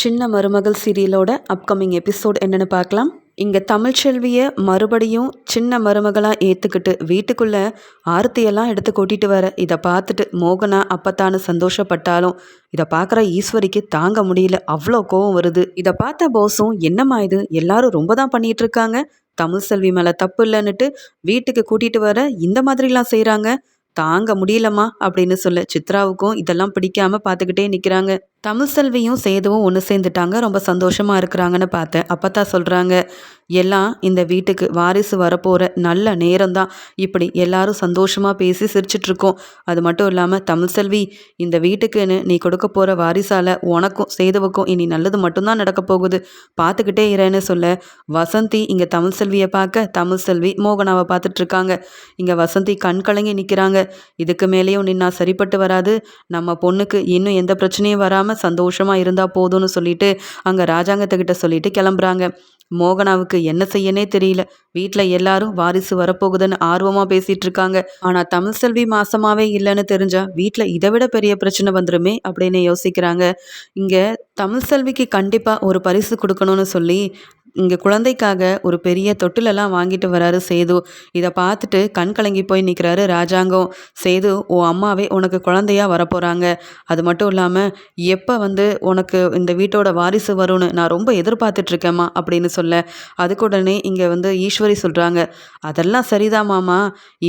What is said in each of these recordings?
சின்ன மருமகள் சீரியலோட upcoming episode என்னன்னு பார்க்கலாம். இங்கே தமிழ்ச்செல்வியை மறுபடியும் சின்ன மருமகளாக ஏற்றுக்கிட்டு வீட்டுக்குள்ளே ஆர்த்தியெல்லாம் எடுத்து கொட்டிட்டு வர இதை பார்த்துட்டு மோகனா அப்பத்தானு சந்தோஷப்பட்டாலும் இதை பார்க்குற ஈஸ்வரிக்கு தாங்க முடியல. அவ்வளோ கோவம் வருது. இதை பார்த்த போஸும் என்னம்மா இது? எல்லாரும் ரொம்ப தான் பண்ணிட்டு இருக்காங்க. தமிழ் செல்வி மேலே தப்பு இல்லைன்னுட்டு வீட்டுக்கு கூட்டிகிட்டு வர இந்த மாதிரிலாம் செய்கிறாங்க தாங்க முடியலம்மா அப்படின்னு சொல்ல சித்ராவுக்கும் இதெல்லாம் பிடிக்காம பார்த்துக்கிட்டே நிற்கிறாங்க தமிழ் செல்வியும் சேதுவும் ஒன்று சேர்ந்துட்டாங்க. ரொம்ப சந்தோஷமாக இருக்கிறாங்கன்னு பார்த்தேன். அப்போ தான் சொல்கிறாங்க எல்லாம் இந்த வீட்டுக்கு வாரிசு வரப்போகிற நல்ல நேரம் தான் இப்படி எல்லாரும் சந்தோஷமாக பேசி சிரிச்சிட்டு இருக்கோம் அது மட்டும் இல்லாமல் தமிழ் செல்வி இந்த வீட்டுக்குன்னு நீ கொடுக்க போகிற வாரிசால் உனக்கும் சேதுவுக்கும் இனி நல்லது மட்டும்தான் நடக்க போகுது. பார்த்துக்கிட்டே இரேன்னு சொல்ல வசந்தி இங்கே தமிழ் செல்வியை பார்க்க தமிழ் செல்வி மோகனாவை பார்த்துட்ருக்காங்க. இங்கே வசந்தி கண் கலங்கி நிற்கிறாங்க இதுக்கு மேலேயும் நின்னா சரிப்பட்டு வராது. நம்ம பொண்ணுக்கு இன்னும் எந்த பிரச்சனையும் வராமல் சந்தோஷமாக இருந்தால் போதும்னு சொல்லிட்டு அங்கே ராஜாங்கத்துக்கிட்ட சொல்லிட்டு கிளம்புறாங்க. மோகனாவுக்கு என்ன செய்யனே தெரியல. வீட்டில் எல்லாரும் வாரிசு வரப்போகுதுன்னு ஆர்வமாக பேசிட்டு இருக்காங்க. ஆனால் தமிழ் செல்வி மாசமாவே இல்லைன்னு தெரிஞ்சா வீட்டில் இதை விட பெரிய பிரச்சனை வந்துருமே அப்படின்னு யோசிக்கிறாங்க. இங்கே தமிழ் செல்விக்கு கண்டிப்பாக ஒரு பரிசு கொடுக்கணும்னு சொல்லி இங்கே குழந்தைக்காக ஒரு பெரிய தொட்டிலெல்லாம் வாங்கிட்டு வராரு சேது. இதை பார்த்துட்டு கண் கலங்கி போய் நிற்கிறாரு ராஜாங்கம் சேது உன் அம்மாவே உனக்கு குழந்தையா வரப்போகிறாங்க அது மட்டும் இல்லாமல் எப்போ வந்து உனக்கு இந்த வீட்டோட வாரிசு வரும்னு நான் ரொம்ப எதிர்பார்த்துட்ருக்கேம்மா அப்படின்னு சொல்ல அதுக்குடனே இங்கே வந்து ஈஸ்வரி சொல்கிறாங்க அதெல்லாம் சரிதான் மாமா.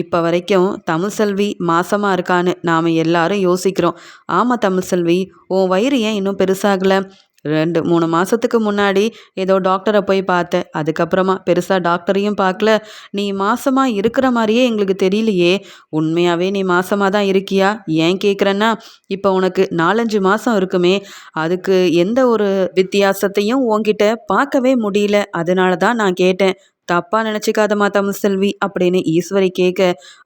இப்போ வரைக்கும் தமிழ் செல்வி மாசமாக இருக்கான்னு நாம் எல்லாரும் யோசிக்கிறோம். ஆமாம் தமிழ் செல்வி உன் வயிறு ஏன் இன்னும் பெருசாகலை? ரெண்டு மூணு மாதத்துக்கு முன்னாடி ஏதோ டாக்டரை போய் பார்த்தேன். அதுக்கப்புறமா பெருசாக டாக்டரையும் பார்க்கல. நீ மாசமாக இருக்கிற மாதிரியே எங்களுக்கு தெரியலையே. உண்மையாகவே நீ மாசமாக தான் இருக்கியா? ஏன் கேட்குறேன்னா இப்போ உனக்கு நாலஞ்சு மாதம் இருக்குமே. அதுக்கு எந்த ஒரு வித்தியாசத்தையும் உன்கிட்ட பார்க்கவே முடியல. அதனால தான் நான் கேட்டேன். தப்பாக நினச்சிக்காதம்மா தமிழ் செல்வி அப்படின்னு ஈஸ்வரி கேட்க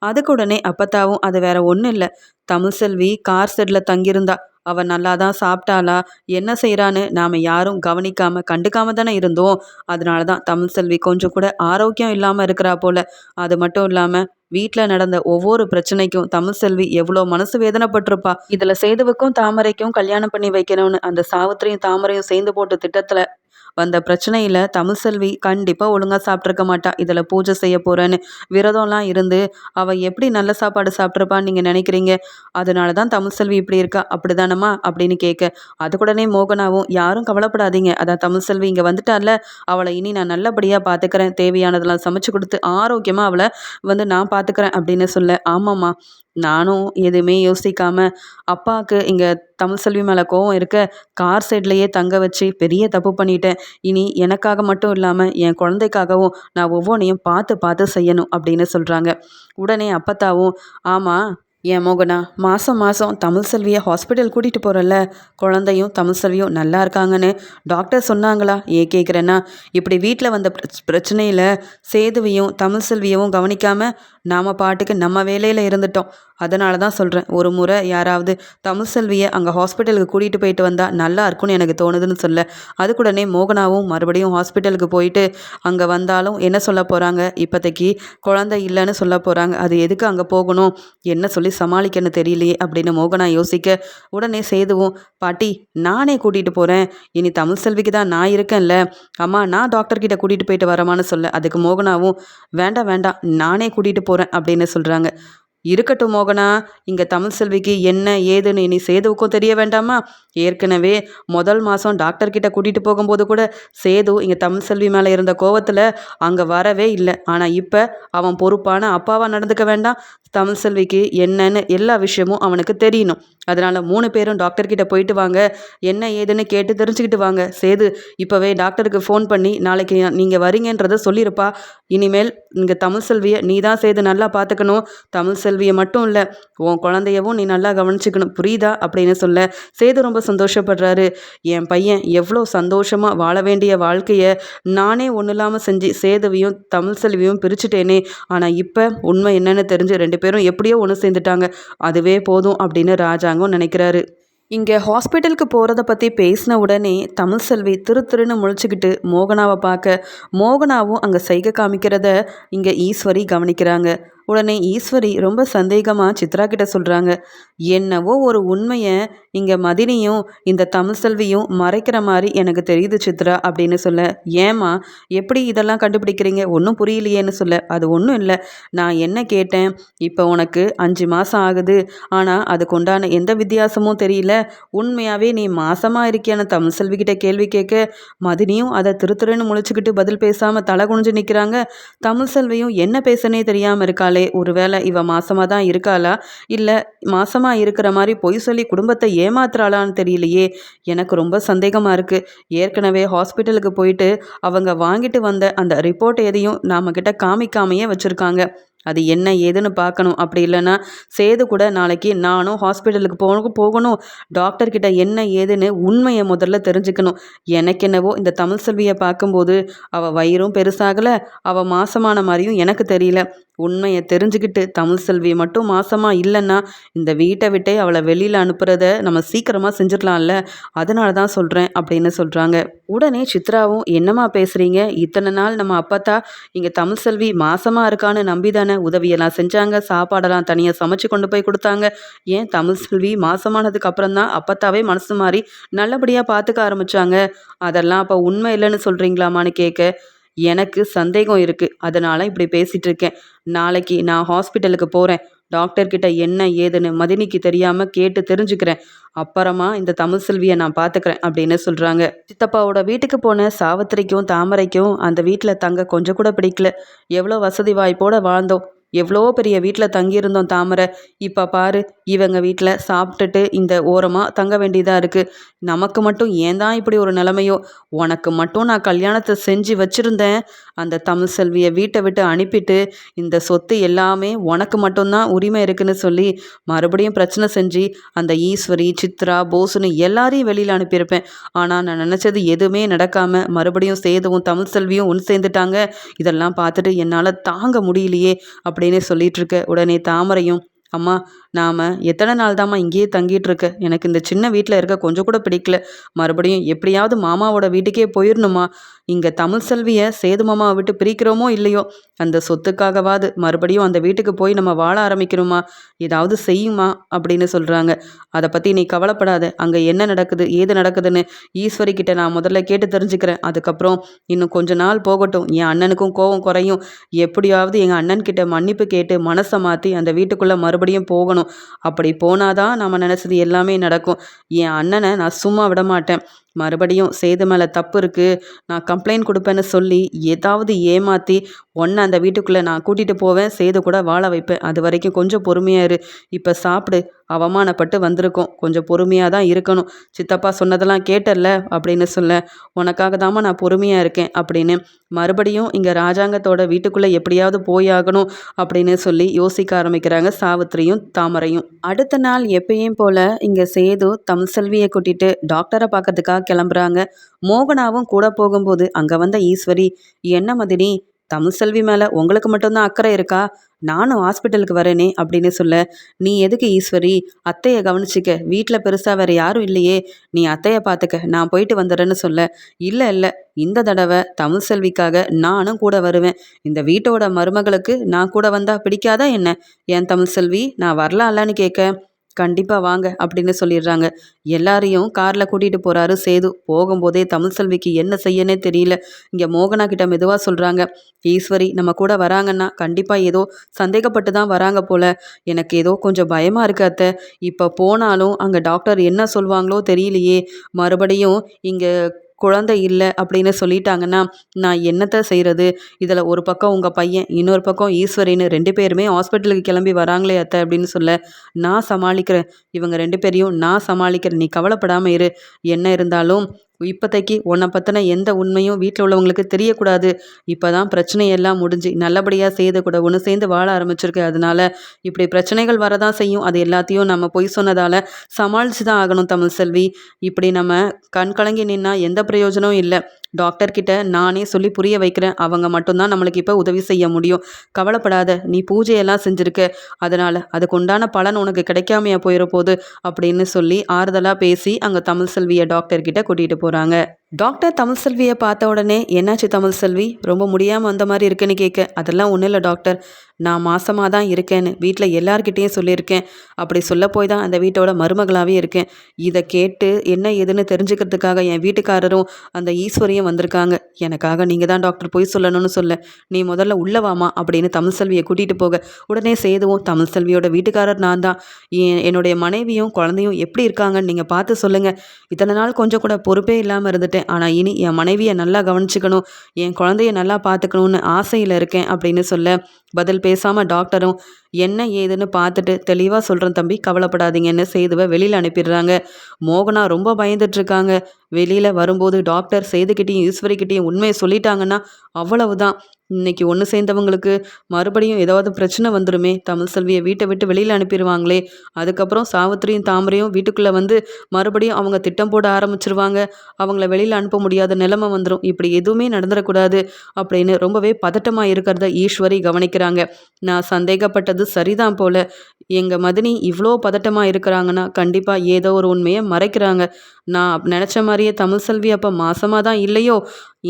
அதுக்கு உடனே அப்பத்தாவும் அது வேற ஒன்றும் இல்லை. தமிழ் செல்வி கார் செட்டில் தங்கியிருந்தா. அவன் நல்லா தான் சாப்பிட்டாளா? என்ன செய்கிறான்னு நாம் யாரும் கவனிக்காமல் கண்டுக்காம தானே இருந்தோம். அதனால தான் தமிழ் செல்வி கொஞ்சம் கூட ஆரோக்கியம் இல்லாமல் இருக்கிறா போல. அது மட்டும் இல்லாமல் வீட்டில் நடந்த ஒவ்வொரு பிரச்சனைக்கும் தமிழ் செல்வி எவ்வளோ மனசு வேதனைப்பட்டிருப்பா. இதில் சேதுவுக்கும் தாமரைக்கும் கல்யாணம் பண்ணி வைக்கணும்னு அந்த சாவித்திரியும் தாமரையும் சேர்ந்து போட்ட திட்டத்தில் வந்த பிரச்சனையில் தமிழ் செல்வி கண்டிப்பாக ஒழுங்காக சாப்பிட்ருக்க மாட்டா. இதில் பூஜை செய்ய போகிறேன்னு விரதம்லாம் இருந்து அவள் எப்படி நல்ல சாப்பாடு சாப்பிட்ருப்பான்னு நீங்கள் நினைக்கிறீங்க? அதனால தான் தமிழ் செல்வி இப்படி இருக்கா? அப்படி தானம்மா அப்படின்னு கேட்க அதுக்குடனே மோகனாவும் யாரும் கவலைப்படாதீங்க. அதான் தமிழ் செல்வி இங்கே வந்துட்டால அவளை இனி நான் நல்லபடியாக பார்த்துக்கிறேன் தேவையானதெல்லாம் சமைச்சு கொடுத்து ஆரோக்கியமாக அவளை வந்து நான் பார்த்துக்கிறேன் அப்படின்னு சொல்ல ஆமாம்மா. நானும் எதுவுமே யோசிக்காம அப்பாவுக்கு இங்கே தமிழ் செல்வி மேலே கோவம் இருக்க கார் சைட்லேயே தங்க வச்சு பெரிய தப்பு பண்ணிட்டேன். இனி எனக்காக மட்டும் இல்லாமல் என் குழந்தைக்காகவும் நான் ஒவ்வொன்றையும் பார்த்து பார்த்து செய்யணும் அப்படின்னு சொல்கிறாங்க உடனே அப்பத்தாவும் ஆமாம் ஏன் மோகனா மாதம் மாதம் தமிழ் செல்வியை ஹாஸ்பிட்டல் கூட்டிகிட்டு போகிறல்ல குழந்தையும் தமிழ் செல்வியும் நல்லா இருக்காங்கன்னு டாக்டர் சொன்னாங்களா? ஏன் கேட்குறேன்னா இப்படி வீட்டில் வந்த பிரச்சனையில் சேதுவையும் தமிழ் செல்வியவும் கவனிக்காமல் நாம் பாட்டுக்கு நம்ம வேலையில் இருந்துட்டோம். அதனால தான் சொல்கிறேன் ஒரு முறை யாராவது தமிழ் செல்வியை அங்கே ஹாஸ்பிட்டலுக்கு கூட்டிகிட்டு போயிட்டு வந்தால் நல்லா இருக்கும்னு எனக்கு தோணுதுன்னு சொல்ல அதுக்குடனே மோகனாவும் மறுபடியும் ஹாஸ்பிட்டலுக்கு போயிட்டு அங்கே வந்தாலும் என்ன சொல்ல போகிறாங்க இப்போதைக்கு குழந்தை இல்லைன்னு சொல்ல போகிறாங்க அது எதுக்கு அங்கே போகணும்? என்ன சொல்லி சமாளிக்கன்னு தெரியலையே அப்படின்னு மோகனா யோசிக்க உடனே செய்துவும் பாட்டி நானே கூட்டிகிட்டு போகிறேன் இனி தமிழ் செல்விக்கு தான் நான் இருக்கேன்ல. அம்மா நான் டாக்டர்கிட்ட கூட்டிகிட்டு போயிட்டு வரமான்னு சொல்ல. அதுக்கு மோகனாவும் வேண்டாம் வேண்டாம் நானே கூட்டிகிட்டு போகிறேன் அப்படின்னு சொல்கிறாங்க இருக்கட்டும் மோகனா இங்கே தமிழ் செல்விக்கு என்ன ஏதுன்னு இனி சேதுவுக்கும் தெரிய வேண்டாமா? ஏற்கனவே முதல் மாதம் டாக்டர்கிட்ட கூட்டிகிட்டு போகும்போது கூட சேது இங்கே தமிழ் செல்வி மேலே இருந்த கோவத்தில் அங்கே வரவே இல்லை. ஆனால் இப்போ அவன் பொறுப்பான அப்பாவாக நடந்துக்க வேண்டாம். தமிழ் செல்விக்கு என்னன்னு எல்லா விஷயமும் அவனுக்கு தெரியணும். அதனால் மூணு பேரும் டாக்டர்கிட்ட போயிட்டு வாங்க. என்ன ஏதுன்னு கேட்டு தெரிஞ்சுக்கிட்டு வாங்க. சேது இப்போவே டாக்டருக்கு ஃபோன் பண்ணி நாளைக்கு நீங்கள் வரீங்கன்றதை சொல்லியிருப்பா இனிமேல் இங்கே தமிழ் செல்வியை நீ தான் சேது நல்லா பார்த்துக்கணும் தமிழ் செல்வியை மட்டும் இல்லை உன் குழந்தையவும் நீ நல்லா கவனிச்சுக்கணும். புரியுதா? அப்படின்னு சொல்ல சேது ரொம்ப சந்தோஷப்படுறாரு. என் பையன் எவ்வளோ சந்தோஷமாக வாழ வேண்டிய வாழ்க்கையை நானே ஒன்றும் இல்லாமல் செஞ்சு சேதுவையும் தமிழ் செல்வியும் பிரிச்சுட்டேனே. ஆனால் இப்போ உண்மை என்னென்னு தெரிஞ்சு ரெண்டு பேரும் எப்படியோ ஒன்று சேர்ந்துட்டாங்க. அதுவே போதும் அப்படின்னு ராஜா போகிறாங்கன்னு நினைக்கிறாரு. இங்கே ஹாஸ்பிட்டலுக்கு போகிறத பற்றி பேசின உடனே தமிழ் செல்வி திரு திருன்னு முழிச்சுக்கிட்டு மோகனாவை பார்க்க மோகனாவும் அங்கே சைகை காமிக்கிறத இங்கே ஈஸ்வரி கவனிக்கிறாங்க. உடனே ஈஸ்வரி ரொம்ப சந்தேகமாக சித்ரா கிட்ட சொல்கிறாங்க என்னவோ ஒரு உண்மையை இங்கே மதினியும் இந்த தமிழ் செல்வியும் மறைக்கிற மாதிரி எனக்கு தெரியுது சித்ரா அப்படின்னு சொல்ல ஏமா எப்படி இதெல்லாம் கண்டுபிடிக்கிறீங்க? ஒன்றும் புரியலையேன்னு சொல்ல. அது ஒன்றும் இல்லை. நான் என்ன கேட்டேன்? இப்போ உனக்கு அஞ்சு மாதம் ஆகுது. ஆனால் அதுக்கு உண்டான எந்த வித்தியாசமும் தெரியல. உண்மையாகவே நீ மாசமாக இருக்கியான தமிழ் செல்விக்கிட்ட கேள்வி கேட்க மதினியும் அதை திரு முழிச்சுக்கிட்டு பதில் பேசாமல் தலை குனிஞ்சு நிற்கிறாங்க தமிழ் செல்வியும் என்ன பேசனே தெரியாமல் இருக்காளே. ஒருவேளை இவ மாசமாக தான் இருக்காளா? இல்லை மாசமாக இருக்கிற மாதிரி பொய் சொல்லி குடும்பத்தை ஏமாத்துறாளான்னு தெரியலையே. எனக்கு ரொம்ப சந்தேகமாக இருக்குது ஏற்கனவே ஹாஸ்பிட்டலுக்கு போயிட்டு அவங்க வாங்கிட்டு வந்த அந்த ரிப்போர்ட் எதையும் நாம கிட்ட காமிக்காமையே வச்சுருக்காங்க. அது என்ன ஏதுன்னு பார்க்கணும். அப்படி இல்லைன்னா சேது கூட நாளைக்கு நானும் ஹாஸ்பிட்டலுக்கு போக போகணும். டாக்டர்கிட்ட என்ன ஏதுன்னு உண்மையை முதல்ல தெரிஞ்சுக்கணும். எனக்கு என்னவோ இந்த தமிழ் செல்வியை பார்க்கும்போது அவள் வயிறும் பெருசாகலை. அவள் மாசமான மாதிரியும் எனக்கு தெரியல. உண்மையை தெரிஞ்சுக்கிட்டு தமிழ் செல்வி மட்டும் மாசமாக இல்லைன்னா இந்த வீட்டை விட்டே அவளை வெளியில் அனுப்புறத நம்ம சீக்கிரமாக செஞ்சிடலாம்ல. அதனால தான் சொல்கிறேன் அப்படின்னு சொல்கிறாங்க உடனே சித்ராவும் என்னம்மா பேசுகிறீங்க இத்தனை நாள் நம்ம அப்பத்தா இங்கே தமிழ் செல்வி மாசமாக இருக்கான்னு நம்பி தானே உதவியெல்லாம் செஞ்சாங்க சாப்பாடெல்லாம் தனியாக சமைச்சு கொண்டு போய் கொடுத்தாங்க. ஏன் தமிழ் செல்வி மாசமானதுக்கு அப்புறம் தான் அப்பத்தாவே மனசு மாறி நல்லபடியாக பார்த்துக்க ஆரம்பித்தாங்க அதெல்லாம் அப்போ உண்மை இல்லைன்னு சொல்கிறீங்களாமான்னு கேட்க எனக்கு சந்தேகம் இருக்குது அதனால் இப்படி பேசிகிட்டு இருக்கேன். நாளைக்கு நான் ஹாஸ்பிட்டலுக்கு போகிறேன் டாக்டர்கிட்ட என்ன ஏதுன்னு மதினிக்கு தெரியாமல் கேட்டு தெரிஞ்சுக்கிறேன். அப்புறமா இந்த தமிழ் செல்வியை நான் பார்த்துக்கிறேன் அப்படின்னு சொல்கிறாங்க சித்தப்பாவோட வீட்டுக்கு போன சாவித்திரிக்கும் தாமரைக்கும் அந்த வீட்டில் தங்க கொஞ்சம் கூட பிடிக்கல. எவ்வளோ வசதி வாய்ப்போடு வாழ்ந்தோம். எவ்வளோ பெரிய வீட்டில் தங்கியிருந்தோம் தாமரை. இப்போ பாரு இவங்க வீட்டில் சாப்பிட்டுட்டு இந்த ஓரமாக தங்க வேண்டியதாக இருக்குது நமக்கு மட்டும் ஏன் தான் இப்படி ஒரு நிலமையோ? உனக்கு மட்டும் நான் கல்யாணத்தை செஞ்சு வச்சுருந்தேன். அந்த தமிழ் செல்வியை வீட்டை விட்டு அனுப்பிட்டு இந்த சொத்து எல்லாமே உனக்கு மட்டும்தான் உரிமை இருக்குன்னு சொல்லி மறுபடியும் பிரச்சனை செஞ்சு அந்த ஈஸ்வரி சித்ரா போசுன்னு எல்லாரையும் வெளியில் அனுப்பியிருப்பேன். ஆனால் நான் நினச்சது எதுவுமே நடக்காமல் மறுபடியும் சேதுவும் தமிழ் செல்வியும் ஒன்று சேர்ந்துட்டாங்க. இதெல்லாம் பார்த்துட்டு என்னால் தாங்க முடியலையே அப்படின்னு சொல்லிட்டுருக்க உடனே தாமரையும் அம்மா நாம் எத்தனை நாள் தாம்மா இங்கேயே தங்கிட்டு இருக்க? எனக்கு இந்த சின்ன வீட்டில் இருக்க கொஞ்சம் கூட பிடிக்கல. மறுபடியும் எப்படியாவது மாமாவோட வீட்டுக்கே போயிடணுமா இங்கே தமிழ் செல்வியை சேது மாமாவை விட்டு பிரிக்கிறோமோ இல்லையோ? அந்த சொத்துக்காகவாது மறுபடியும் அந்த வீட்டுக்கு போய் நம்ம வாழ ஆரம்பிக்கணுமா? ஏதாவது செய்யுமா? அப்படின்னு சொல்கிறாங்க அதை பற்றி நீ கவலைப்படாத. அங்கே என்ன நடக்குது? ஏது நடக்குதுன்னு ஈஸ்வரி கிட்ட நான் முதல்ல கேட்டு தெரிஞ்சுக்கிறேன். அதுக்கப்புறம் இன்னும் கொஞ்ச நாள் போகட்டும். என் அண்ணனுக்கும் கோவம் குறையும். எப்படியாவது எங்கள் அண்ணன் கிட்ட மன்னிப்பு கேட்டு மனசை மாற்றி அந்த வீட்டுக்குள்ளே மறுபடியும் போகணும். அப்படி போனாதான் நம்ம நினச்சது எல்லாமே நடக்கும். என் அண்ணனை நான் சும்மா விட மாட்டேன் மறுபடியும் சேது மேலே தப்பு இருக்குது நான் கம்ப்ளைண்ட் கொடுப்பேன்னு சொல்லி ஏதாவது ஏமாற்றி ஒன்று அந்த வீட்டுக்குள்ளே நான் கூட்டிகிட்டு போவேன் சேது கூட வாழ வைப்பேன். அது வரைக்கும் கொஞ்சம் பொறுமையாக இரு. இப்போ சாப்பிடு. அவமானப்பட்டு வந்திருக்கோம். கொஞ்சம் பொறுமையாக தான் இருக்கணும். சித்தப்பா சொன்னதெல்லாம் கேட்டல்ல அப்படின்னு சொல்ல உனக்காக தாம்மா நான் பொறுமையாக இருக்கேன் அப்படின்னு. மறுபடியும் இங்கே ராஜாங்கத்தோட வீட்டுக்குள்ளே எப்படியாவது போயாகணும் அப்படின்னு சொல்லி யோசிக்க ஆரம்பிக்கிறாங்க சாவித்திரியும் தாமரையும். அடுத்த நாள் எப்பயும் போல் இங்கே சேது தம் செல்வியை கூட்டிட்டு டாக்டரை பார்க்கறதுக்காக கிளம்புறாங்க. மோகனாவும் கூட போகும்போது அங்கே வந்த ஈஸ்வரி என்ன மதினி தமிழ் செல்வி மேலே உங்களுக்கு மட்டும்தான் அக்கறை இருக்கா? நானும் ஹாஸ்பிட்டலுக்கு வரேனே அப்படின்னு சொல்ல நீ எதுக்கு ஈஸ்வரி? அத்தையை கவனிச்சிக்க. வீட்டில் பெருசாக வேறு யாரும் இல்லையே. நீ அத்தையை பார்த்துக்க. நான் போயிட்டு வந்துடுறேன்னு சொல்ல. இல்லை இல்லை. இந்த தடவை தமிழ் செல்விக்காக நானும் கூட வருவேன். இந்த வீட்டோட மருமகளுக்கு நான் கூட வந்தால் பிடிக்காதா என்ன? என் தமிழ் செல்வி நான் வரலாம்லான்னு கேட்க. கண்டிப்பாக வாங்க அப்படின்னு சொல்லிடுறாங்க. எல்லாரையும் காரில் கூட்டிகிட்டு போகிறாரு சேது. போகும்போதே தமிழ் செல்விக்கு என்ன செய்யனே தெரியல. இங்கே மோகனா கிட்ட மெதுவாக சொல்கிறாங்க ஈஸ்வரி நம்ம கூட வராங்கன்னா கண்டிப்பாக ஏதோ சந்தேகப்பட்டு தான் வராங்க போல். எனக்கு ஏதோ கொஞ்சம் பயமாக இருக்கு அத்தை. இப்போ போனாலும் அங்கே டாக்டர் என்ன சொல்லுவாங்களோ தெரியலையே. மறுபடியும் இங்கே குழந்தை இல்லை அப்படின்னு சொல்லிட்டாங்கன்னா நான் என்னத்தை செய்கிறது இதில் ஒரு பக்கம் உங்கள் பையன் இன்னொரு பக்கம் ஈஸ்வரின்னு ரெண்டு பேருமே ஹாஸ்பிட்டலுக்கு கிளம்பி வராங்களே அத்தை அப்படின்னு சொல்ல நான் சமாளிக்கிறேன். இவங்க ரெண்டு பேரையும் நான் சமாளிக்கிறேன். நீ கவலைப்படாமல் இரு. என்ன இருந்தாலும் இப்போதைக்கு உன்னை பற்றின எந்த உண்மையும் வீட்டில் உள்ளவங்களுக்கு தெரியக்கூடாது. இப்போ தான் பிரச்சனையெல்லாம் முடிஞ்சு நல்லபடியாக செய்து கூட ஒன்று சேர்ந்து வாழ ஆரம்பிச்சிருக்கு. அதனால இப்படி பிரச்சனைகள் வரதான் செய்யும். அது எல்லாத்தையும் நம்ம பொய் சொன்னதால் சமாளித்து தான் ஆகணும் தமிழ் செல்வி. இப்படி நம்ம கண் கலங்கி நின்னா எந்த பிரயோஜனமும் இல்லை. டாக்டர்கிட்ட நானே சொல்லி புரிய வைக்கிறேன். அவங்க மட்டும்தான் நம்மளுக்கு இப்போ உதவி செய்ய முடியும். கவலைப்படாத நீ பூஜையெல்லாம் செஞ்சுருக்க. அதனால் அதுக்கு உண்டான பலன் உனக்கு கிடைக்காமையா போயிட போகுது அப்படின்னு சொல்லி ஆறுதலாக பேசி அங்கே தமிழ் செல்வியை டாக்டர்கிட்ட கூட்டிகிட்டு போகிறாங்க டாக்டர் தமிழ்செல்வியை பார்த்த உடனே என்னாச்சு தமிழ் செல்வி ரொம்ப முடியாமல் வந்த மாதிரி இருக்குன்னு கேட்க அதெல்லாம் ஒன்றும் இல்லை டாக்டர். நான் மாசமாக தான் இருக்கேன்னு வீட்டில் எல்லார்கிட்டேயும் சொல்லியிருக்கேன். அப்படி சொல்ல போய் தான் அந்த வீட்டோட மருமகளாகவே இருக்கேன். இதை கேட்டு என்ன ஏதுன்னு தெரிஞ்சுக்கிறதுக்காக என் வீட்டுக்காரரும் அந்த ஈஸ்வரியும் வந்திருக்காங்க. எனக்காக நீங்கள் தான் டாக்டர் போய் சொல்லணும்னு சொல்ல. நீ முதல்ல உள்ளவாமா அப்படின்னு அப்படின்னு தமிழ்செல்வியை கூட்டிகிட்டு போக. உடனே சேதுவும் தமிழ்செல்வியோட வீட்டுக்காரர் நான் தான். என்னுடைய மனைவியும் குழந்தையும் எப்படி இருக்காங்கன்னு நீங்கள் பார்த்து சொல்லுங்கள் இத்தனை நாள் கொஞ்சம் கூட பொறுப்பே இல்லாமல் இருந்துட்டேன். ஆனால் இனி என் மனைவியை நல்லா கவனிச்சுக்கணும் என் குழந்தைய நல்லா பார்த்துக்கணும்னு ஆசையில் இருக்கேன் அப்படின்னு சொல்ல பதில் பேசாமல் டாக்டரும் என்ன ஏதுன்னு பார்த்துட்டு தெளிவாக சொல்கிறேன் தம்பி கவலைப்படாதீங்கன்னு சேதுவை வெளியில் அனுப்பிடுறாங்க. மோகனா ரொம்ப பயந்துட்டுருக்காங்க. வெளியில் வரும்போது டாக்டர் சேதுக்கிட்டேயும் ஈஸ்வரிக்கிட்டேயும் உண்மையை சொல்லிட்டாங்கன்னா அவ்வளவுதான். இன்னைக்கு ஒன்று சேர்ந்தவங்களுக்கு மறுபடியும் ஏதாவது பிரச்சனை வந்துடுமே தமிழ் செல்வியை வீட்டை விட்டு வெளியில் அனுப்பிடுவாங்களே. அதுக்கப்புறம் சாவித்திரியும் தாமரையும் வீட்டுக்குள்ளே வந்து மறுபடியும் அவங்க திட்டம் போட ஆரம்பிச்சிருவாங்க. அவங்கள வெளியில் அனுப்ப முடியாத நிலைமை வந்துடும் இப்படி எதுவுமே நடந்துடக்கூடாது அப்படின்னு ரொம்பவே பதட்டமாக இருக்கிறத ஈஸ்வரி கவனிக்கிறாங்க. நான் சந்தேகப்பட்டது சரிதான் போல. எங்கள் மதினி இவ்வளோ பதட்டமாக இருக்கிறாங்கன்னா கண்டிப்பாக ஏதோ ஒரு உண்மையை மறைக்கிறாங்க. நான் நினச்ச மாதிரியே தமிழ் செல்வி அப்போ மாசமாக தான் இல்லையோ?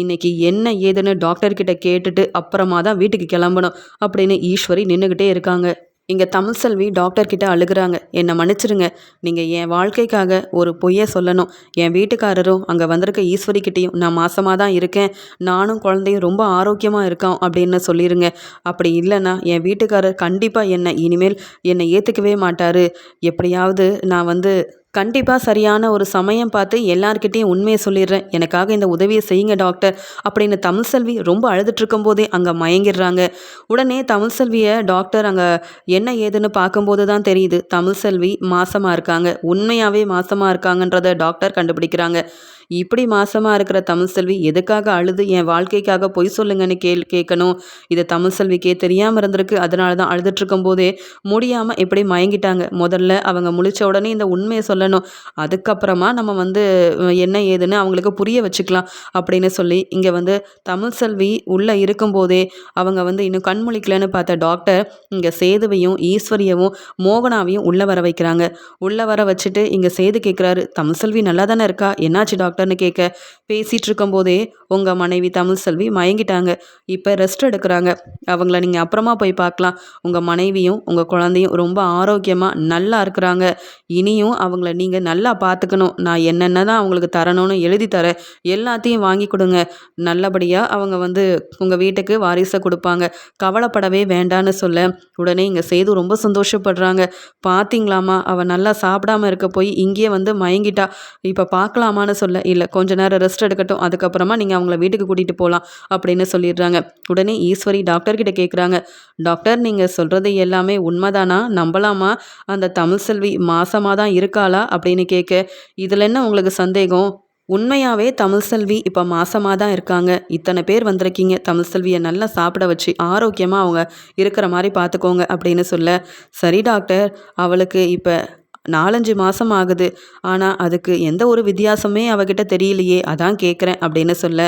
இன்னைக்கு என்ன ஏதுன்னு டாக்டர்கிட்ட கேட்டுட்டு அப்புறமா தான் வீட்டுக்கு கிளம்பணும் அப்படின்னு ஈஸ்வரி நின்றுக்கிட்டே இருக்காங்க. இங்கே தமிழ் செல்வி டாக்டர்கிட்ட அழுகிறாங்க. என்னை மன்னிச்சிருங்க. நீங்கள் என் வாழ்க்கைக்காக ஒரு பொய்யை சொல்லணும். என் வீட்டுக்காரரும் அங்கே வந்திருக்க ஈஸ்வரிக்கிட்டேயும் நான் மாசமாக தான் இருக்கேன். நானும் குழந்தையும் ரொம்ப ஆரோக்கியமாக இருக்கோம் அப்படின்னு சொல்லிடுங்க அப்படி இல்லைன்னா என் வீட்டுக்காரர் கண்டிப்பாக என்னை இனிமேல் என்னை ஏற்றுக்கவே மாட்டார். எப்படியாவது நான் வந்து கண்டிப்பாக சரியான ஒரு சமயம் பார்த்து எல்லார்கிட்டேயும் உண்மையை சொல்லிடுறேன். எனக்காக இந்த உதவியை செய்யுங்க டாக்டர். அப்படின்னு தமிழ்செல்வி ரொம்ப அழுதுட்டு போதே அங்கே மயங்கிடுறாங்க. உடனே தமிழ்செல்வியை டாக்டர் அங்கே என்ன ஏதுன்னு பார்க்கும்போது தான் தெரியுது. தமிழ்செல்வி மாசமாக இருக்காங்க. உண்மையாகவே மாசமாக இருக்காங்கன்றத டாக்டர் கண்டுபிடிக்கிறாங்க. இப்படி மாசமாக இருக்கிற தமிழ் செல்வி எதுக்காக அழுது என் வாழ்க்கைக்காக பொய் சொல்லுங்கன்னு கேள் கேட்கணும் இதை தமிழ் செல்விக்கே தெரியாமல் இருந்திருக்கு. அதனால தான் அழுதுட்ருக்கும் போதே முடியாமல் இப்படி மயங்கிட்டாங்க. முதல்ல அவங்க முழிச்ச உடனே இந்த உண்மையை சொல்லணும். அதுக்கப்புறமா நம்ம வந்து என்ன ஏதுன்னு அவங்களுக்கு புரிய வச்சுக்கலாம் அப்படின்னு சொல்லி இங்கே வந்து தமிழ் செல்வி உள்ளே இருக்கும்போதே அவங்க வந்து இன்னும் கண்மொழிக்கலன்னு பார்த்த டாக்டர் இங்கே சேதுவையும் ஈஸ்வரியவும் மோகனாவையும் உள்ளே வர வைக்கிறாங்க. உள்ளே வர வச்சுட்டு இங்கே சேது கேட்குறாரு தமிழ் செல்வி நல்லா தானே இருக்கா? என்னாச்சு டாக்டர்? டாக்டர்னு கேட்க பேசிகிட்டு இருக்கும்போதே உங்கள் மனைவி தமிழ் செல்வி மயங்கிட்டாங்க. இப்போ ரெஸ்ட் எடுக்கிறாங்க. அவங்கள நீங்கள் அப்புறமா போய் பார்க்கலாம். உங்கள் மனைவியும் உங்கள் குழந்தையும் ரொம்ப ஆரோக்கியமாக நல்லா இருக்கிறாங்க. இனியும் அவங்கள நீங்கள் நல்லா பார்த்துக்கணும். நான் என்னென்ன தான் அவங்களுக்கு தரணும்னு எழுதி தரேன். எல்லாத்தையும் வாங்கி கொடுங்க. நல்லபடியாக அவங்க வந்து உங்கள் வீட்டுக்கு வாரிசை கொடுப்பாங்க. கவலைப்படவே வேண்டான்னு சொல்ல உடனே இங்கே செய்து ரொம்ப சந்தோஷப்படுறாங்க. பார்த்தீங்களாமா அவள் நல்லா சாப்பிடாம இருக்க போய் இங்கேயே வந்து மயங்கிட்டா. இப்போ பார்க்கலாமான்னு சொல்ல இல்லை கொஞ்ச நேரம் ரெஸ்ட் எடுக்கட்டும் அதுக்கப்புறமா நீங்கள் அவங்கள வீட்டுக்கு கூட்டிகிட்டு போகலாம் அப்படின்னு சொல்லிடுறாங்க. உடனே ஈஸ்வரி டாக்டர்கிட்ட கேட்குறாங்க டாக்டர் நீங்கள் சொல்கிறது எல்லாமே உண்மைதானா? நம்பலாமா? அந்த தமிழ் செல்வி மாசமாக தான் இருக்காளா? அப்படின்னு கேட்க இதில் என்ன உங்களுக்கு சந்தேகம்? உண்மையாகவே தமிழ் செல்வி இப்போ மாசமாக தான் இருக்காங்க. இத்தனை பேர் வந்திருக்கீங்க. தமிழ் செல்வியை நல்லா சாப்பிட வச்சு ஆரோக்கியமாக அவங்க இருக்கிற மாதிரி பார்த்துக்கோங்க அப்படின்னு சொல்ல. சரி டாக்டர் அவளுக்கு இப்போ நாலஞ்சு மாதம் ஆகுது. ஆனால் அதுக்கு எந்த ஒரு வித்தியாசமே அவகிட்ட தெரியலையே. அதான் கேட்குறேன் அப்படின்னு சொல்ல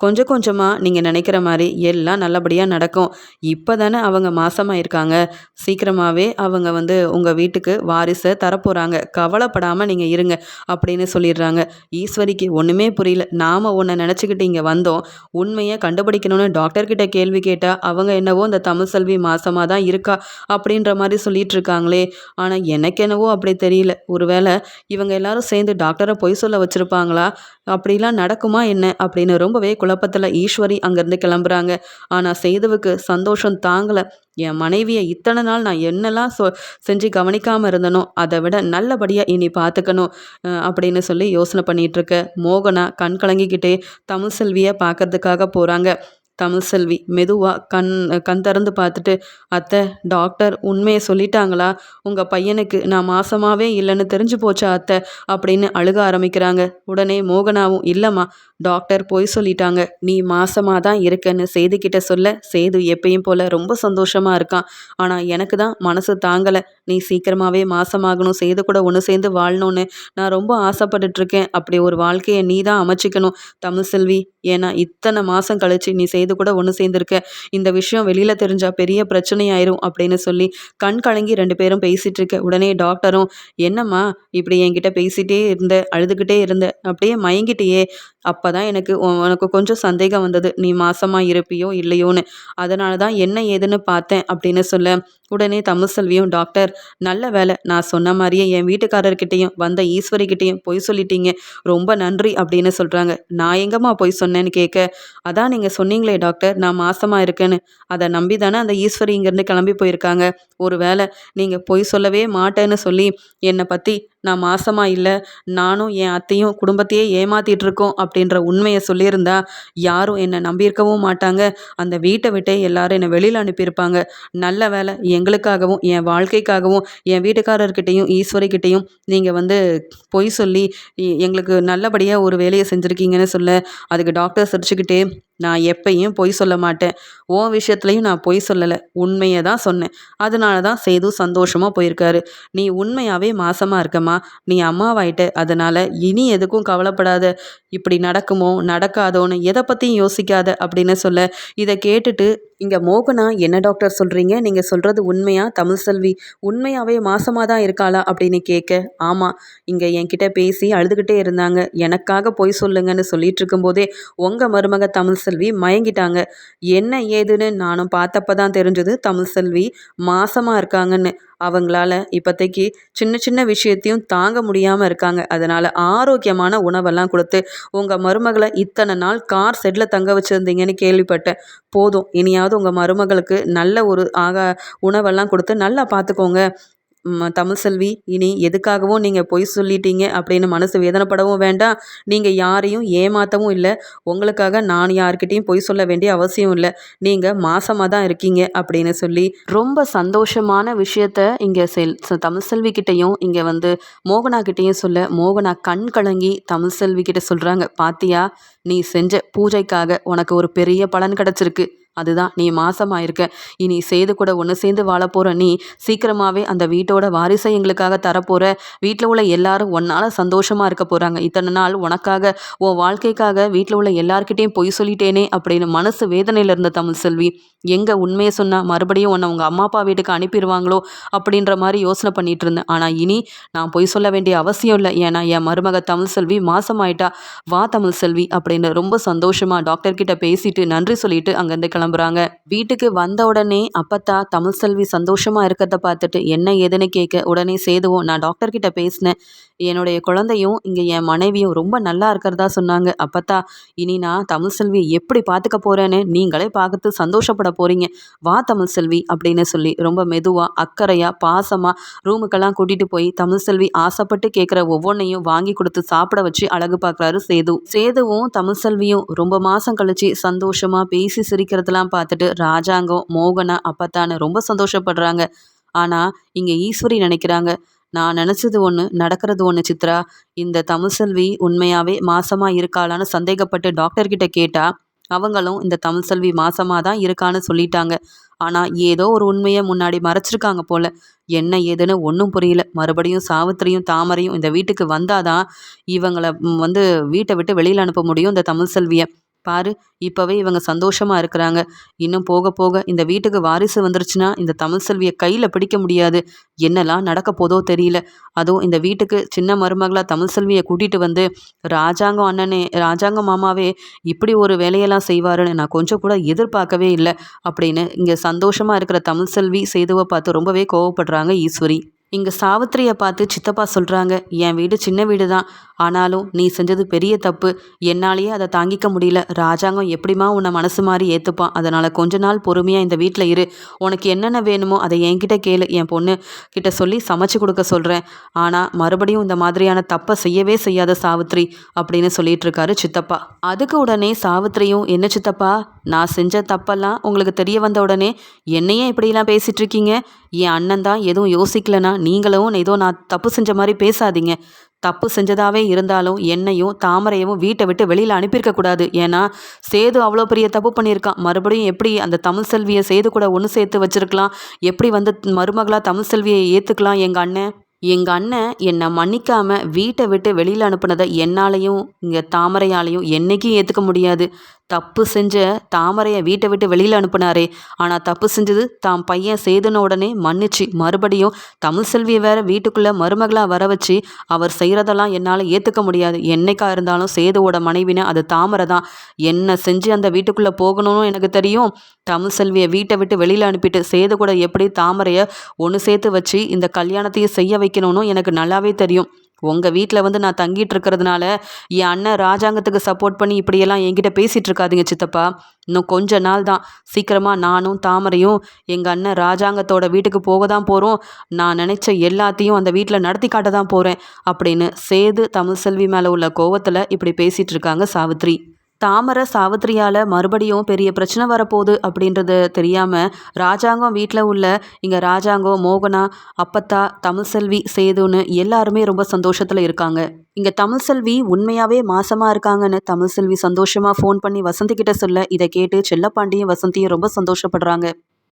கொஞ்சம் கொஞ்சமாக நீங்கள் நினைக்கிற மாதிரி எல்லாம் நல்லபடியாக நடக்கும். இப்போ தானே அவங்க மாசமாக இருக்காங்க சீக்கிரமாகவே அவங்க வந்து உங்கள் வீட்டுக்கு வாரிசை தரப்போகிறாங்க கவலைப்படாமல் நீங்கள் இருங்க அப்படின்னு சொல்லிடுறாங்க. ஈஸ்வரிக்கு ஒன்றுமே புரியல. நாம் ஒன்றை நினச்சிக்கிட்டு இங்கே வந்தோம். உண்மையை கண்டுபிடிக்கணும்னு டாக்டர்கிட்ட கேள்வி கேட்டால் அவங்க என்னவோ இந்த தமிழ் செல்வி மாசமாக தான் இருக்கா அப்படின்ற மாதிரி சொல்லிட்டு இருக்காங்களே. ஆனால் எனக்கு என்னவோ அப்படி தெரியல. ஒருவேளை இவங்க எல்லாரும் சேர்ந்து டாக்டரை பொய் சொல்ல வச்சுருப்பாங்களா? அப்படிலாம் நடக்குமா என்ன? அப்படின்னு ரொம்பவே குழப்பத்தில் ஈஸ்வரி அங்கேருந்து கிளம்புறாங்க. ஆனால் செய்தவுக்கு சந்தோஷம் தாங்கலை. என் மனைவியை இத்தனை நாள் நான் என்னெல்லாம் சொ செஞ்சு கவனிக்காமல் இருந்தனோ அதை விட நல்லபடியாக இனி பார்த்துக்கணும் அப்படின்னு சொல்லி யோசனை பண்ணிகிட்ருக்க மோகனா கண் கலங்கிக்கிட்டே தமிழ் செல்வியை பார்க்கறதுக்காக போகிறாங்க தமிழ்செல்வி மெதுவாக கண் கண் திறந்து பார்த்துட்டு அத்தை டாக்டர் உண்மையை சொல்லிட்டாங்களா? உங்கள் பையனுக்கு நான் மாசமாகவே இல்லைன்னு தெரிஞ்சு போச்சா அத்தை? அப்படின்னு அழுக ஆரம்பிக்கிறாங்க. உடனே மோகனாவும் இல்லைம்மா டாக்டர் போய் சொல்லிட்டாங்க. நீ மாசமாக தான் இருக்கன்னு சேதுக்கிட்ட சொல்ல சேது எப்பயும் போல் ரொம்ப சந்தோஷமாக இருக்கான். ஆனால் எனக்கு தான் மனசு தாங்கலை. நீ சீக்கிரமாகவே மாசமாகணும் சேது கூட ஒன்று சேர்ந்து வாழணும்னு நான் ரொம்ப ஆசைப்பட்டுட்ருக்கேன் அப்படி ஒரு வாழ்க்கையை நீ தான் அமைச்சிக்கணும். தமிழ் செல்வி ஏன்னா இத்தனை மாதம் கழித்து நீ செய்து சேது கூட ஒன்று சேர்ந்துருக்க. இந்த விஷயம் வெளியில் தெரிஞ்சால் பெரிய பிரச்சனையாயிரும் அப்படின்னு சொல்லி கண் கலங்கி ரெண்டு பேரும் பேசிகிட்டு இருக்க. உடனே டாக்டரும் என்னம்மா இப்படி என்கிட்ட பேசிகிட்டே இருந்த அழுதுகிட்டே இருந்த அப்படியே மயங்கிட்டியே. அப்போ தான் எனக்கு உனக்கு கொஞ்சம் சந்தேகம் வந்தது. நீ மாசமாக இருப்பியோ இல்லையோன்னு. அதனால தான் என்ன ஏதுன்னு பார்த்தேன் அப்படின்னு சொல்ல உடனே தமிழ்செல்வியும் டாக்டர் நல்ல வேலை. நான் சொன்ன மாதிரியே என் வீட்டுக்காரர்கிட்டையும் வந்த ஈஸ்வரிக்கிட்டையும் பொய் சொல்லிட்டீங்க. ரொம்ப நன்றி அப்படின்னு சொல்கிறாங்க நான் எங்கம்மா பொய் சொன்னேன்னு கேட்க அதான் நீங்கள் சொன்னீங்களே டாக்டர் நான் மாசமாக இருக்கேன்னு. அதை நம்பி தானே அந்த ஈஸ்வரி இங்கேருந்து கிளம்பி போயிருக்காங்க. ஒரு வேளை நீங்கள் பொய் சொல்லவே மாட்டேன்னு சொல்லி என்னை பற்றி நான் மாசமாக இல்லை நானும் என் அத்தையும் குடும்பத்தையே ஏமாத்திட்டு இருக்கோம் அப்படின்ற உண்மையை சொல்லியிருந்தா யாரும் என்னை நம்பியிருக்கவும் மாட்டாங்க. அந்த வீட்டை விட்டே எல்லாரும் என்னை வெளியில் அனுப்பியிருப்பாங்க. நல்ல வேலை எங்களுக்காகவும் என் வாழ்க்கைக்காகவும் என் வீட்டுக்காரர்கிட்டையும் ஈஸ்வரிக்கிட்டையும் நீங்கள் வந்து பொய் சொல்லி எங்களுக்கு நல்லபடியாக ஒரு வேலையை செஞ்சுருக்கீங்கன்னு சொல்ல அதுக்கு டாக்டர் சிரிச்சுக்கிட்டே நான் எப்பையும் பொய் சொல்ல மாட்டேன். ஓ விஷயத்துலையும் நான் பொய் சொல்லலை. உண்மையை தான் சொன்னேன். அதனால தான் சேது சந்தோஷமாக போயிருக்காரு. நீ உண்மையாகவே மாசமாக இருக்கம்மா. நீ அம்மாவாயிட்ட. அதனால் இனி எதுக்கும் கவலைப்படாத. இப்படி நடக்குமோ நடக்காதோன்னு எதை பற்றியும் யோசிக்காத அப்படின்னு சொல்ல. இதை கேட்டுட்டு இங்கே மோகனா என்ன டாக்டர் சொல்கிறீங்க நீங்கள் சொல்கிறது உண்மையாக தமிழ் செல்வி உண்மையாகவே மாசமாக தான் இருக்காளா? அப்படின்னு கேட்க. ஆமாம் இங்கே என்கிட்ட பேசி அழுதுகிட்டே இருந்தாங்க. எனக்காக பொய் சொல்லுங்கன்னு சொல்லிட்டு இருக்கும்போதே உங்கள் மருமக தமிழ் செல்வி மயங்கிட்டாங்க. என்ன ஏதுன்னு நானும் பார்த்தப்ப தான் தெரிஞ்சது தமிழ் செல்வி மாசமாக இருக்காங்கன்னு. அவங்களால இப்போதைக்கு சின்ன சின்ன விஷயத்தையும் தாங்க முடியாமல் இருக்காங்க. அதனால் ஆரோக்கியமான உணவெல்லாம் கொடுத்து உங்கள் மருமகளை இத்தனை நாள் கார் செட்டில் தங்க வச்சுருந்தீங்கன்னு கேள்விப்பட்டேன். போதும் இனியாவது உங்கள் மருமகளுக்கு நல்ல ஒரு ஆக உணவெல்லாம் கொடுத்து நல்லா பார்த்துக்கோங்க. தமிழ் செல்வி இனி எதுக்காகவும் நீங்கள் பொய் சொல்லிட்டீங்க அப்படின்னு மனசு வேதனைப்படவும் வேண்டாம். நீங்கள் யாரையும் ஏமாற்றவும் இல்லை. உங்களுக்காக நான் யார்கிட்டையும் பொய் சொல்ல வேண்டிய அவசியம் இல்லை. நீங்கள் மாசமாக தான் இருக்கீங்க அப்படின்னு சொல்லி ரொம்ப சந்தோஷமான விஷயத்த இங்கே செல் தமிழ் செல்வி கிட்டேயும் இங்கே வந்து மோகனா கிட்டேயும் சொல்ல மோகனா கண் கலங்கி தமிழ் செல்வி கிட்ட சொல்கிறாங்க பாத்தியா? நீ செஞ்ச பூஜைக்காக உனக்கு ஒரு பெரிய பலன் கிடச்சிருக்கு. அதுதான் நீ மாசமாக இருக்க இனி சேது கூட ஒன்று சேர்ந்து வாழ போகிற நீ சீக்கிரமாகவே அந்த வீட்டோட வாரிசை எங்களுக்காக தரப்போகிற வீட்டில் உள்ள எல்லாரும் ஒன்னால் சந்தோஷமாக இருக்க போகிறாங்க இத்தனை நாள் உனக்காக உன் வாழ்க்கைக்காக வீட்டில் உள்ள எல்லார்கிட்டேயும் பொய் சொல்லிட்டேனே அப்படின்னு மனசு வேதனையில் இருந்த தமிழ் செல்வி. எங்கே உண்மையை சொன்னால் மறுபடியும் உன்னை உங்கள் அம்மா அப்பா வீட்டுக்கு அனுப்பிடுவாங்களோ அப்படின்ற மாதிரி யோசனை பண்ணிட்டு இருந்தேன். ஆனால் இனி நான் பொய் சொல்ல வேண்டிய அவசியம் இல்லை. ஏன்னா என் மருமக தமிழ் செல்வி மாசமாயிட்டா. வா தமிழ் செல்வி அப்படின்னு ரொம்ப சந்தோஷமாக டாக்டர் கிட்ட பேசிட்டு நன்றி சொல்லிட்டு அங்கேருந்து கிளம்ப கிளம்புறாங்க. வீட்டுக்கு வந்த உடனே அப்பத்தா தமிழ் செல்வி சந்தோஷமா இருக்கிறத பார்த்துட்டு என்ன ஏதுன்னு கேட்க உடனே சேதுவோம் நான் டாக்டர் கிட்ட பேசினேன். என்னுடைய குழந்தையும் இங்கே என் மனைவியும் ரொம்ப நல்லா இருக்கிறதா சொன்னாங்க. அப்பத்தா இனி நான் தமிழ் செல்வி எப்படி பார்த்துக்க போறேன்னு நீங்களே பார்த்து சந்தோஷப்பட போறீங்க. வா தமிழ் செல்வி அப்படின்னு சொல்லி ரொம்ப மெதுவாக அக்கறையாக பாசமாக ரூமுக்கெல்லாம் கூட்டிகிட்டு போய் தமிழ் செல்வி ஆசைப்பட்டு கேட்குற ஒவ்வொன்றையும் வாங்கி கொடுத்து சாப்பிட வச்சு அழகு பார்க்குறாரு சேது. சேதுவும் தமிழ் செல்வியும் ரொம்ப மாதம் கழிச்சு சந்தோஷமாக பேசி சிரிக்கிறதுலாம் இதெல்லாம் பார்த்துட்டு ராஜாங்கம் மோகனா அப்பத்தான்னு ரொம்ப சந்தோஷப்படுறாங்க. ஆனால் இங்கே ஈஸ்வரி நினைக்கிறாங்க நான் நினச்சது ஒன்று நடக்கிறது ஒன்று சித்ரா. இந்த தமிழ்செல்வி உண்மையாகவே மாசமாக இருக்காளான்னு சந்தேகப்பட்டு டாக்டர்கிட்ட கேட்டால் அவங்களும் இந்த தமிழ்செல்வி மாசமாக தான் இருக்கான்னு சொல்லிட்டாங்க. ஆனால் ஏதோ ஒரு உண்மையை முன்னாடி மறைச்சிருக்காங்க போல. என்ன ஏதுன்னு ஒன்றும் புரியல. மறுபடியும் சாவித்திரியும் தாமரையும் இந்த வீட்டுக்கு வந்தாதான் இவங்களை வந்து வீட்டை விட்டு வெளியில் அனுப்ப முடியும் இந்த தமிழ்செல்வியை பாரு இப்போவே இவங்க சந்தோஷமாக இருக்கிறாங்க. இன்னும் போக போக இந்த வீட்டுக்கு வாரிசு வந்துருச்சுன்னா இந்த தமிழ் செல்வியை கையில் பிடிக்க முடியாது. என்னெல்லாம் நடக்க போதோ தெரியல. அதுவும் இந்த வீட்டுக்கு சின்ன மருமகளாக தமிழ் செல்வியை கூட்டிகிட்டு வந்து ராஜாங்கம் அண்ணனே ராஜாங்க மாமாவே இப்படி ஒரு வேலையெல்லாம் செய்வாருன்னு நான் கொஞ்சம் கூட எதிர்பார்க்கவே இல்லை. அப்படின்னு இங்கே சந்தோஷமாக இருக்கிற தமிழ் செல்வி செய்துவை பார்த்து ரொம்பவே கோவப்படுறாங்க ஈஸ்வரி. இங்கே சாவித்திரியை பார்த்து சித்தப்பா சொல்கிறாங்க என் வீடு சின்ன வீடு தான் ஆனாலும் நீ செஞ்சது பெரிய தப்பு. என்னாலேயே அதை தாங்கிக்க முடியல. ராஜாங்கம் எப்படிமா உன்னை மனசு மாதிரி ஏற்றுப்பான் அதனால் கொஞ்ச நாள் பொறுமையாக இந்த வீட்டில் இரு. உனக்கு என்னென்ன வேணுமோ அதை என்கிட்ட கேளு. என் பொண்ணு கிட்ட சொல்லி சமைச்சு கொடுக்க சொல்கிறேன் ஆனால் மறுபடியும் இந்த மாதிரியான தப்பை செய்யவே செய்யாத சாவித்ரி அப்படின்னு சொல்லிட்டு இருக்காரு சித்தப்பா. அதுக்கு உடனே சாவித்திரியும் என்ன சித்தப்பா? நான் செஞ்ச தப்பெல்லாம் உங்களுக்கு தெரிய வந்த உடனே என்னையே இப்படிலாம் பேசிகிட்டு இருக்கீங்க? என் அண்ணன் தான் எதுவும் யோசிக்கலனா நீங்களும் ஏதோ நான் தப்பு செஞ்ச மாதிரி பேசாதீங்க. தப்பு செஞ்சதாவே இருந்தாலும் என்னையும் தாமரையவும் வீட்டை விட்டு வெளியில் அனுப்பியிருக்க கூடாது. ஏன்னா சேது அவ்வளோ பெரிய தப்பு பண்ணியிருக்கான் மறுபடியும் எப்படி அந்த தமிழ் செல்வியை சேது கூட ஒன்று சேர்த்து வச்சிருக்கலாம்? எப்படி வந்து மருமகளாக தமிழ் செல்வியை ஏற்றுக்கலாம் எங்கள் அண்ணன்? எங்கள் அண்ணன் என்னை மன்னிக்காமல் வீட்டை விட்டு வெளியில் அனுப்புனதை என்னாலையும் இங்கே தாமரையாலையும் என்றைக்கும் ஏற்றுக்க முடியாது. தப்பு செஞ்ச தாமரையை வீட்டை விட்டு வெளியில் அனுப்புனாரே. ஆனால் தப்பு செஞ்சது தாம் பையன் சேதுன உடனே மன்னிச்சு. மறுபடியும் தமிழ் செல்வியை வேற வீட்டுக்குள்ளே மருமகளாக வர வச்சு அவர் செய்கிறதெல்லாம் என்னால் ஏற்றுக்க முடியாது. என்னைக்கா இருந்தாலும் சேதுவோட மனைவினா அது தாமரை தான். என்ன செஞ்சு அந்த வீட்டுக்குள்ளே போகணும்னு எனக்கு தெரியும். தமிழ் செல்வியை வீட்டை விட்டு வெளியில் அனுப்பிட்டு சேது கூட எப்படி தாமரையை ஒன்று சேர்த்து வச்சு இந்த கல்யாணத்தையும் செய்ய வைக்கணும்னு எனக்கு நல்லாவே தெரியும். உங்கள் வீட்டில் வந்து நான் தங்கிட்டு இருக்கிறதுனால என் அண்ணன் ராஜாங்கத்துக்கு சப்போர்ட் பண்ணி இப்படியெல்லாம் என்கிட்ட பேசிகிட்டு இருக்காதீங்க சித்தப்பா. இன்னும் கொஞ்ச நாள் தான். சீக்கிரமாக நானும் தாமரையும் எங்கள் அண்ணன் ராஜாங்கத்தோட வீட்டுக்கு போக தான் போகிறோம் நான் நினச்ச எல்லாத்தையும் அந்த வீட்டில் நடத்தி காட்ட தான் போகிறேன் அப்படின்னு சேது தமிழ் செல்வி மேலே உள்ள கோவத்தில் இப்படி பேசிகிட்டு இருக்காங்க சாவித்ரி. தாமரை சாவித்திரியால் மறுபடியும் பெரிய பிரச்சனை வரப்போகுது அப்படின்றது தெரியாமல் ராஜாங்கம் வீட்டில் உள்ள இங்கே ராஜாங்கம் மோகனா அப்பத்தா தமிழ்செல்வி சேதுன்னு எல்லாருமே ரொம்ப சந்தோஷத்தில் இருக்காங்க. இங்கே தமிழ்செல்வி உண்மையாகவே மாசமாக இருக்காங்கன்னு தமிழ்செல்வி சந்தோஷமாக ஃபோன் பண்ணி வசந்தி கிட்ட சொல்ல இதை கேட்டு செல்லப்பாண்டியும் வசந்தியும் ரொம்ப சந்தோஷப்படுறாங்க.